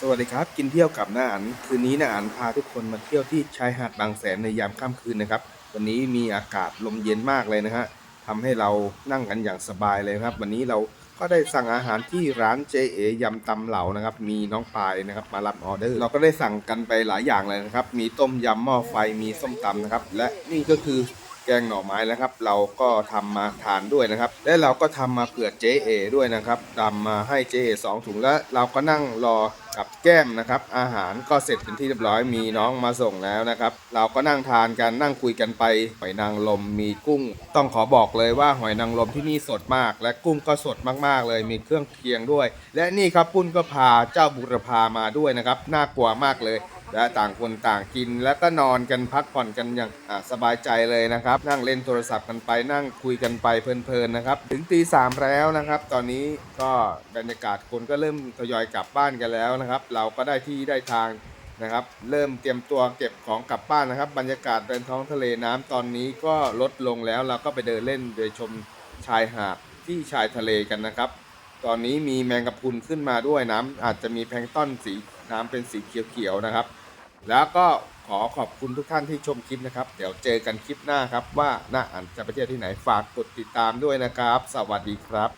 สวัสดีครับกินเที่ยวกับน้าอันคืนนี้น้าอันพาทุกคนมาเที่ยวที่ชายหาดบางแสนในยามค่ำคืนนะครับ วันนี้มีอากาศลมเย็นมากเลยนะฮะทำให้เรานั่งกันอย่างสบายเลยครับ วันนี้เราก็ได้สั่งอาหารที่ร้านเจเอยำตำเหลานะครับ มีน้องปายนะครับมารับออเดอร์เราก็ได้สั่งกันไปหลายอย่างเลยนะครับ มีต้มยำหม้อไฟมีส้มตำนะครับ และนี่ก็คือ แกงหน่อไม้นะครับ เราก็ทำมาทานด้วยนะครับ และเราก็ทำมาเผื่อเจเอด้วยนะครับทำมาให้เจเอสองถุงแล้วเราก็นั่งรอกับแก้มนะครับ อาหารก็เสร็จเป็นที่เรียบร้อยมีน้องมาส่งแล้วนะครับ เราก็นั่งทานกันนั่งคุยกันไปหอยนางรมมีกุ้ง ต้องขอบอกเลยว่าหอยนางรมที่นี่สดมาก และกุ้งก็สดมากๆ เลยมีเครื่องเคียงด้วย และนี่ครับปุ้นก็พาเจ้าบุรพามาด้วยนะครับน่ากลัวมากเลย และต่างคนต่างกินแล้วก็นอนกันพักผ่อนกันอย่างสบายใจเลยนะครับ นั่งเล่นโทรศัพท์กันไปนั่งคุยกันไปเพลินๆนะครับ ถึงตีสามแล้วนะครับ ตอนนี้ก็บรรยากาศคนก็เริ่มทยอยกลับบ้านกันแล้วนะครับ เราก็ได้ที่ได้ทางนะครับ เริ่มเตรียมตัวเก็บของกลับบ้านนะครับ บรรยากาศเป็นท้องทะเลน้ำตอนนี้ก็ลดลงแล้วเราก็ไปเดินเล่นโดยชมชายหาดที่ชายทะเลกันนะครับ ตอนนี้มีแมงกะพรุนขึ้นมาด้วยน้ำอาจจะมีแพลงต้อนสีน้ำเป็นสีเขียวๆนะครับ แล้วก็ขอขอบคุณทุกท่านที่ชมคลิปนะครับ เดี๋ยวเจอกันคลิปหน้าครับว่าหน้าอันจะไปเที่ยวที่ไหนฝากกดติดตามด้วยนะครับ สวัสดีครับ